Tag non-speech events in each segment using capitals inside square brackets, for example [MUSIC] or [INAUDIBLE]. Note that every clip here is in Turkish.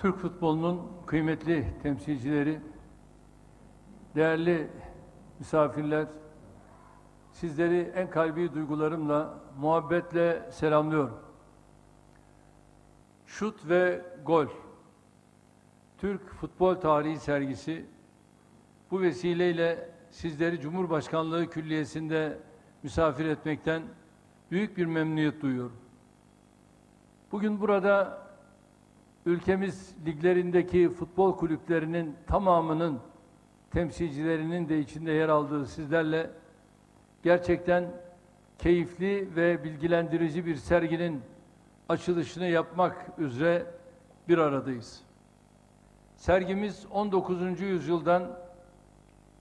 Türk futbolunun kıymetli temsilcileri, değerli misafirler, sizleri en kalbi duygularımla, muhabbetle selamlıyorum. Şut ve gol. Türk futbol tarihi sergisi bu vesileyle sizleri Cumhurbaşkanlığı Külliyesi'nde misafir etmekten büyük bir memnuniyet duyuyorum. Bugün burada ülkemiz liglerindeki futbol kulüplerinin tamamının temsilcilerinin de içinde yer aldığı sizlerle gerçekten keyifli ve bilgilendirici bir serginin açılışını yapmak üzere bir aradayız. Sergimiz 19. yüzyıldan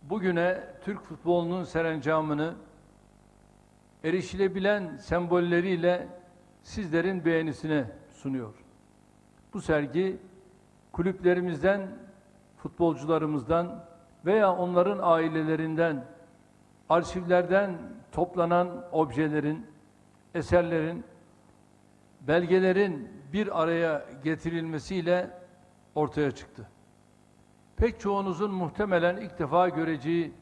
bugüne Türk futbolunun serencamını erişilebilen sembolleriyle sizlerin beğenisine sunuyor. Bu sergi kulüplerimizden, futbolcularımızdan veya onların ailelerinden, arşivlerden toplanan objelerin, eserlerin, belgelerin bir araya getirilmesiyle ortaya çıktı. Pek çoğunuzun muhtemelen ilk defa göreceği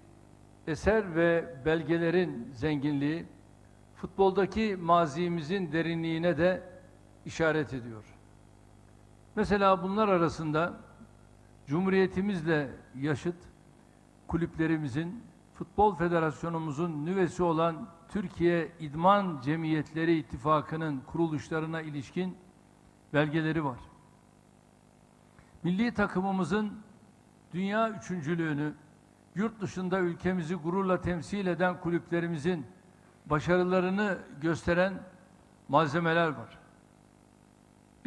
eser ve belgelerin zenginliği, futboldaki mazimizin derinliğine de işaret ediyor. Mesela bunlar arasında Cumhuriyetimizle yaşıt kulüplerimizin, Futbol Federasyonumuzun nüvesi olan Türkiye İdman Cemiyetleri İttifakı'nın kuruluşlarına ilişkin belgeleri var. Milli takımımızın dünya üçüncülüğünü, yurt dışında ülkemizi gururla temsil eden kulüplerimizin başarılarını gösteren malzemeler var.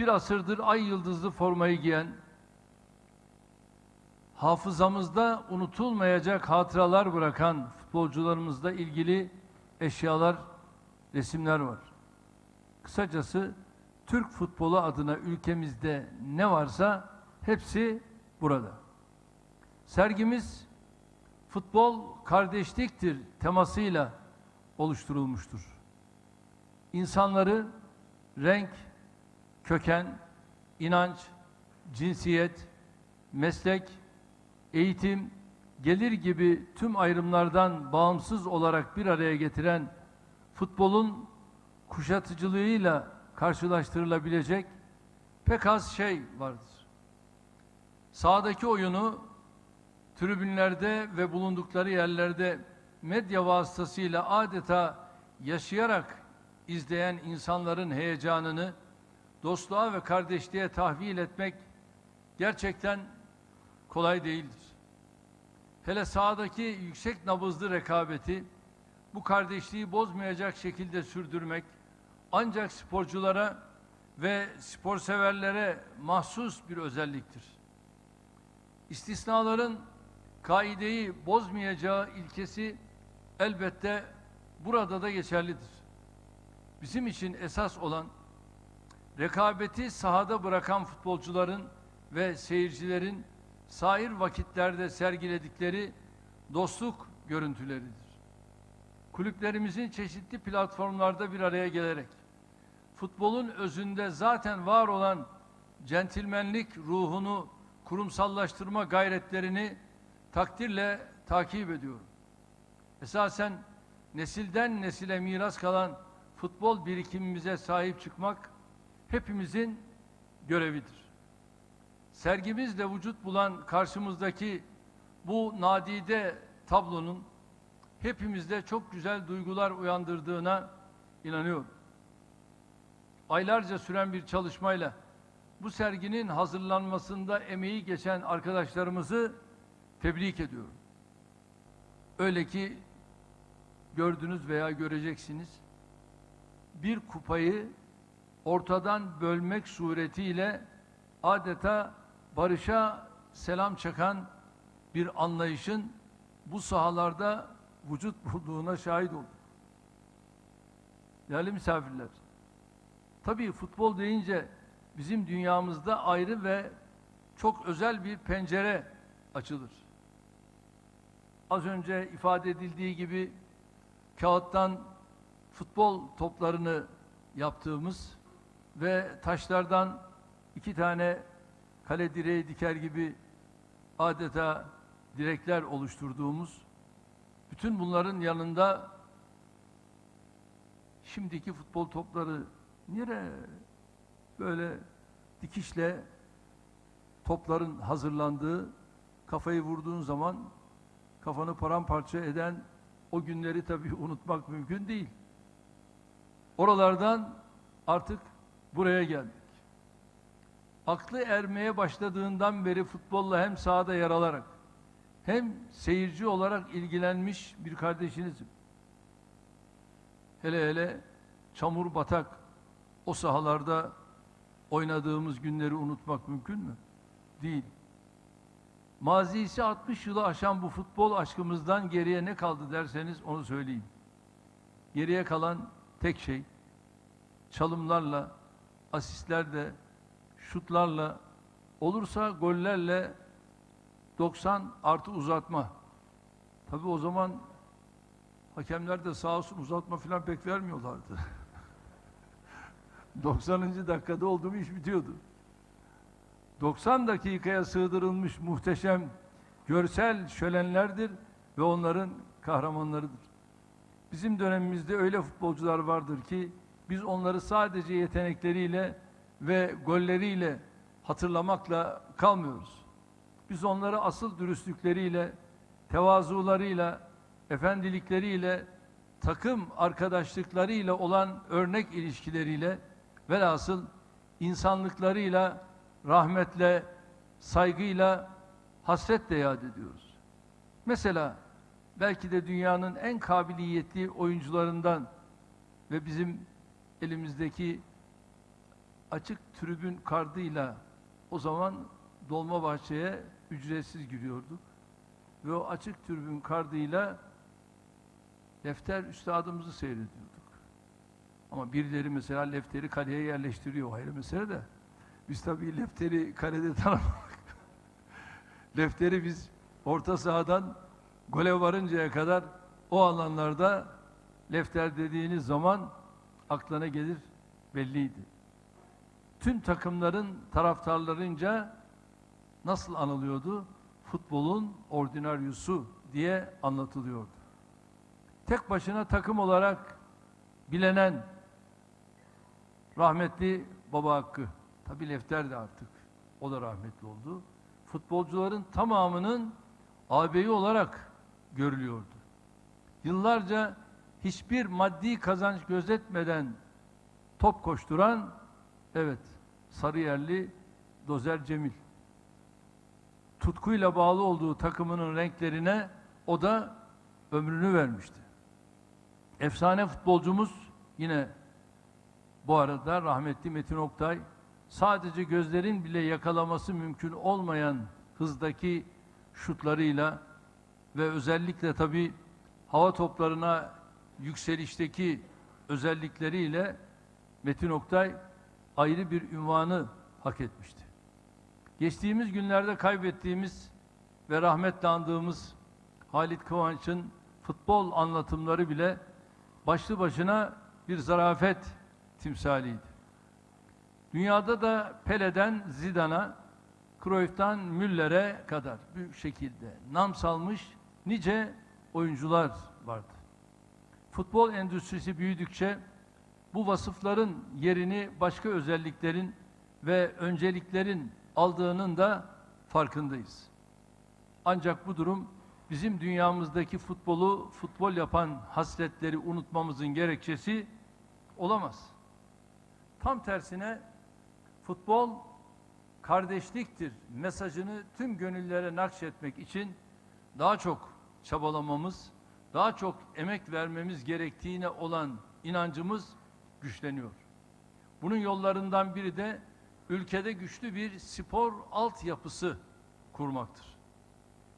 Bir asırdır ay yıldızlı formayı giyen, hafızamızda unutulmayacak hatıralar bırakan futbolcularımızla ilgili eşyalar, resimler var. Kısacası Türk futbolu adına ülkemizde ne varsa hepsi burada. Sergimiz futbol kardeşliktir temasıyla oluşturulmuştur. İnsanları renk, köken, inanç, cinsiyet, meslek, eğitim, gelir gibi tüm ayrımlardan bağımsız olarak bir araya getiren futbolun kuşatıcılığıyla karşılaştırılabilecek pek az şey vardır. Sahadaki oyunu tribünlerde ve bulundukları yerlerde medya vasıtasıyla adeta yaşayarak izleyen insanların heyecanını dostluğa ve kardeşliğe tahvil etmek gerçekten kolay değildir. Hele sahadaki yüksek nabızlı rekabeti bu kardeşliği bozmayacak şekilde sürdürmek ancak sporculara ve spor severlere mahsus bir özelliktir. İstisnaların kaideyi bozmayacağı ilkesi elbette burada da geçerlidir. Bizim için esas olan rekabeti sahada bırakan futbolcuların ve seyircilerin sair vakitlerde sergiledikleri dostluk görüntüleridir. Kulüplerimizin çeşitli platformlarda bir araya gelerek futbolun özünde zaten var olan centilmenlik ruhunu kurumsallaştırma gayretlerini takdirle takip ediyorum. Esasen nesilden nesile miras kalan futbol birikimimize sahip çıkmak hepimizin görevidir. Sergimizle vücut bulan karşımızdaki bu nadide tablonun hepimizde çok güzel duygular uyandırdığına inanıyorum. Aylarca süren bir çalışmayla bu serginin hazırlanmasında emeği geçen arkadaşlarımızı tebrik ediyorum. Öyle ki gördünüz veya göreceksiniz bir kupayı ortadan bölmek suretiyle adeta barışa selam çakan bir anlayışın bu sahalarda vücut [LAUGHS] bulduğuna şahit olduk. Değerli misafirler, tabii futbol deyince bizim dünyamızda ayrı ve çok özel bir pencere açılır. Az önce ifade edildiği gibi kağıttan futbol toplarını yaptığımız ve taşlardan iki tane kale direği diker gibi adeta direkler oluşturduğumuz bütün bunların yanında şimdiki futbol topları nere böyle dikişle topların hazırlandığı kafayı vurduğun zaman kafanı paramparça eden o günleri tabii [LAUGHS] unutmak mümkün değil. Oralardan artık buraya geldik. Aklı ermeye başladığından beri futbolla hem sahada yer alarak hem seyirci olarak ilgilenmiş bir kardeşinizim. Hele hele çamur batak o sahalarda oynadığımız günleri unutmak mümkün mü? Değil. Mazisi 60 yılı aşan bu futbol aşkımızdan geriye ne kaldı derseniz onu söyleyeyim. Geriye kalan tek şey çalımlarla, asistlerle, şutlarla, olursa gollerle 90 artı uzatma. Tabi o zaman hakemler de sağ olsun uzatma falan pek vermiyorlardı. [LAUGHS] 90. dakikada oldu mu iş bitiyordu. 90 dakikaya sığdırılmış muhteşem görsel şölenlerdir ve onların kahramanlarıdır. Bizim dönemimizde öyle futbolcular vardır ki biz onları sadece yetenekleriyle ve golleriyle hatırlamakla kalmıyoruz. Biz onları asıl dürüstlükleriyle, tevazularıyla, efendilikleriyle, takım arkadaşlıklarıyla olan örnek ilişkileriyle velhasıl insanlıklarıyla, rahmetle, saygıyla, hasretle yad ediyoruz. Mesela belki de dünyanın en kabiliyetli oyuncularından ve bizim elimizdeki açık tribün kardıyla o zaman Dolmabahçe'ye ücretsiz giriyorduk. Ve o açık tribün kardıyla Lefter üstadımızı seyrediyorduk. Ama birileri mesela Lefter'i kaleye yerleştiriyor. Ayrı mesele de. Biz tabii Lefter'i kalede [LAUGHS] tanımadık. Lefter'i biz orta sahadan gole varıncaya kadar o alanlarda Lefter dediğiniz zaman aklına gelir belliydi. Tüm takımların taraftarlarınca nasıl anılıyordu? Futbolun ordinaryusu diye anlatılıyordu. Tek başına takım olarak bilenen rahmetli Baba Hakkı. Tabi Lefter de artık. O da rahmetli oldu. Futbolcuların tamamının ağabeyi olarak görülüyordu. Yıllarca hiçbir maddi kazanç gözetmeden top koşturan evet Sarıyerli Dozer Cemil. Tutkuyla bağlı olduğu takımının renklerine o da ömrünü vermişti. Efsane futbolcumuz yine bu arada rahmetli Metin Oktay sadece gözlerin bile yakalaması mümkün olmayan hızdaki şutlarıyla ve özellikle tabi hava toplarına yükselişteki özellikleriyle Metin Oktay ayrı bir ünvanı hak etmişti. Geçtiğimiz günlerde kaybettiğimiz ve rahmetle andığımız Halit Kıvanç'ın futbol anlatımları bile başlı başına bir zarafet timsaliydi. Dünyada da Pele'den Zidane'a, Cruyff'tan Müller'e kadar büyük şekilde nam salmış nice oyuncular vardı. Futbol endüstrisi büyüdükçe bu vasıfların yerini başka özelliklerin ve önceliklerin aldığının da farkındayız. Ancak bu durum bizim dünyamızdaki futbolu futbol yapan hasletleri unutmamızın gerekçesi olamaz. Tam tersine futbol kardeşliktir mesajını tüm gönüllere nakşetmek için daha çok çabalamamız, daha çok emek vermemiz gerektiğine olan inancımız güçleniyor. Bunun yollarından biri de ülkede güçlü bir spor altyapısı kurmaktır.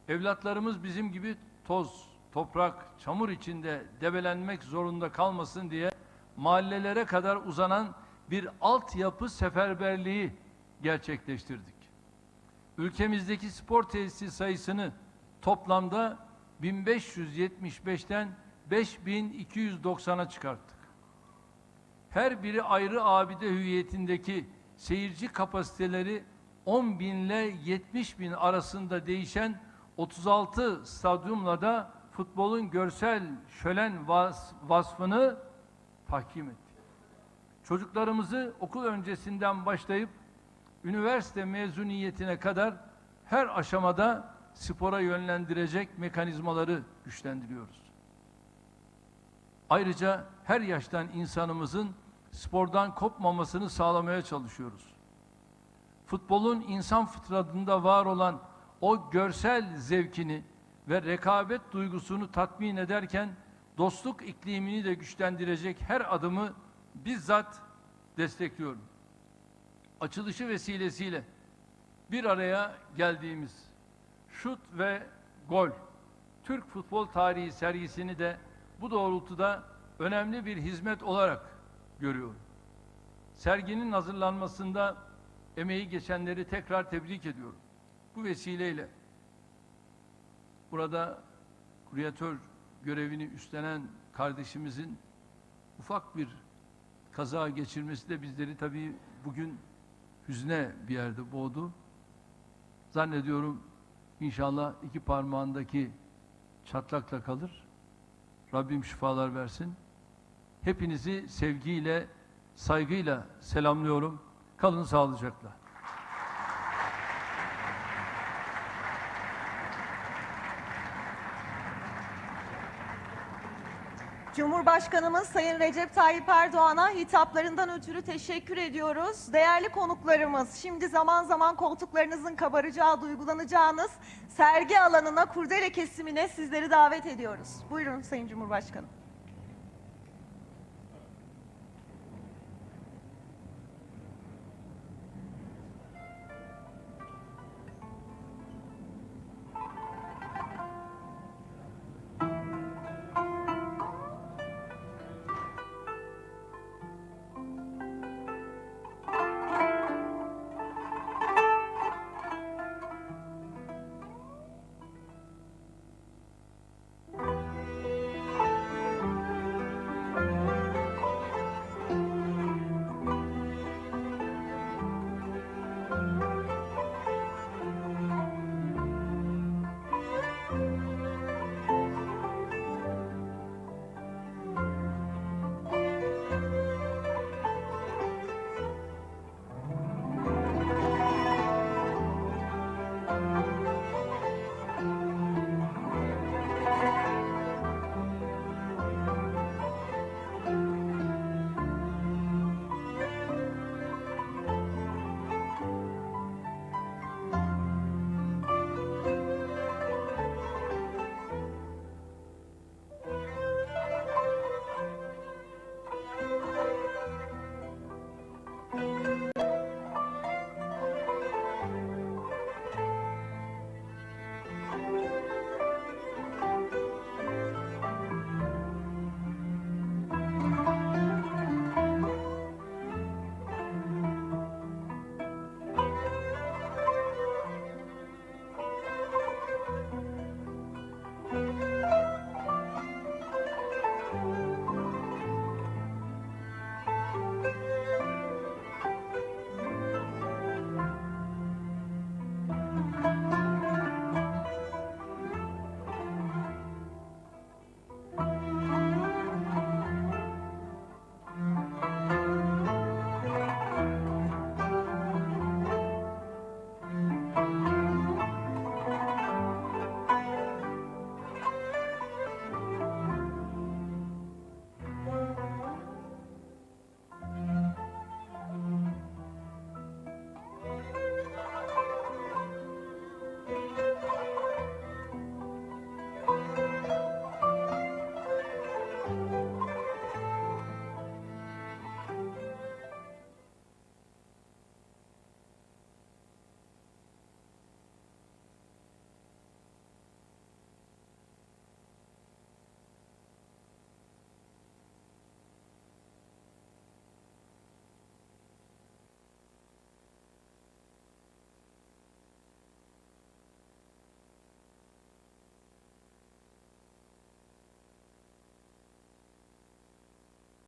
Evlatlarımız bizim gibi toz, toprak, çamur içinde debelenmek zorunda kalmasın diye mahallelere kadar uzanan bir altyapı seferberliği gerçekleştirdik. Ülkemizdeki spor tesisi sayısını toplamda 1575'ten 5290'a çıkarttık. Her biri ayrı abide hüviyetindeki seyirci kapasiteleri 10 bin ile 70 bin arasında değişen 36 stadyumla da futbolun görsel şölen vas- vasfını tahkim etti. Çocuklarımızı okul öncesinden başlayıp üniversite mezuniyetine kadar her aşamada spora yönlendirecek mekanizmaları güçlendiriyoruz. Ayrıca her yaştan insanımızın spordan kopmamasını sağlamaya çalışıyoruz. Futbolun insan fıtratında var olan o görsel zevkini ve rekabet duygusunu tatmin ederken dostluk iklimini de güçlendirecek her adımı bizzat destekliyorum. Açılışı vesilesiyle bir araya geldiğimiz şut ve gol Türk futbol tarihi sergisini de bu doğrultuda önemli bir hizmet olarak görüyorum. Serginin hazırlanmasında emeği geçenleri tekrar tebrik ediyorum. Bu vesileyle burada kuryatör görevini üstlenen kardeşimizin ufak bir kaza geçirmesi de bizleri tabii bugün hüzne bir yerde boğdu. Zannediyorum inşallah iki parmağındaki çatlakla kalır. Rabbim şifalar versin. Hepinizi sevgiyle, saygıyla selamlıyorum. Kalın sağlıcakla. Cumhurbaşkanımız Sayın Recep Tayyip Erdoğan'a hitaplarından ötürü teşekkür ediyoruz. Değerli konuklarımız, şimdi zaman zaman koltuklarınızın kabaracağı, duygulanacağınız sergi alanına, kurdele kesimine sizleri davet ediyoruz. Buyurun Sayın Cumhurbaşkanım.